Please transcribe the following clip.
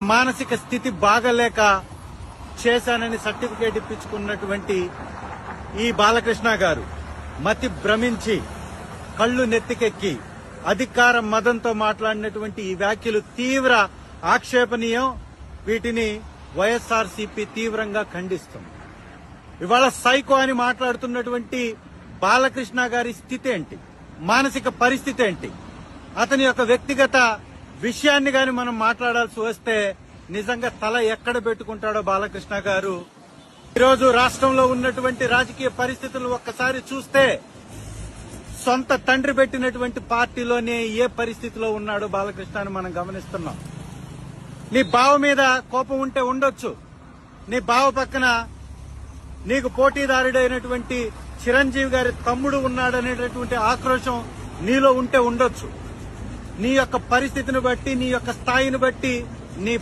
మానసిక స్థితి బాగలేక చేశానని సర్టిఫికేట్ ఇప్పించుకున్నటువంటి ఈ బాలకృష్ణ గారు మతి భ్రమించి కళ్ళు నెత్తికెక్కి అధికార మదంతో మాట్లాడినటువంటి ఈ వ్యాఖ్యలు తీవ్ర ఆక్షేపణీయం. వీటిని వైఎస్ఆర్సీపీ తీవ్రంగా ఖండిస్తుంది. ఇవాళ సైకో అని మాట్లాడుతున్నటువంటి బాలకృష్ణ గారి స్థితి ఏంటి? మానసిక పరిస్థితి ఏంటి? అతని యొక్క వ్యక్తిగత విషయాన్ని గాని మనం మాట్లాడాల్సి వస్తే నిజంగా తల ఎక్కడ పెట్టుకుంటాడో బాలకృష్ణ గారు? ఈరోజు రాష్ట్రంలో ఉన్నటువంటి రాజకీయ పరిస్థితులు ఒక్కసారి చూస్తే సొంత తండ్రి పెట్టినటువంటి పార్టీలోనే ఏ పరిస్థితిలో ఉన్నాడో బాలకృష్ణ అని మనం గమనిస్తున్నాం. నీ బావ మీద కోపం ఉంటే ఉండొచ్చు. నీ బావ పక్కన నీకు పోటీదారుడైనటువంటి చిరంజీవి గారి తమ్ముడు ఉన్నాడనేటటువంటి ఆక్రోశం నీలో ఉంటే ఉండొచ్చు. నీ యొక్క పరిస్థితిని బట్టి నీ యొక్క స్థాయిని బట్టి నీ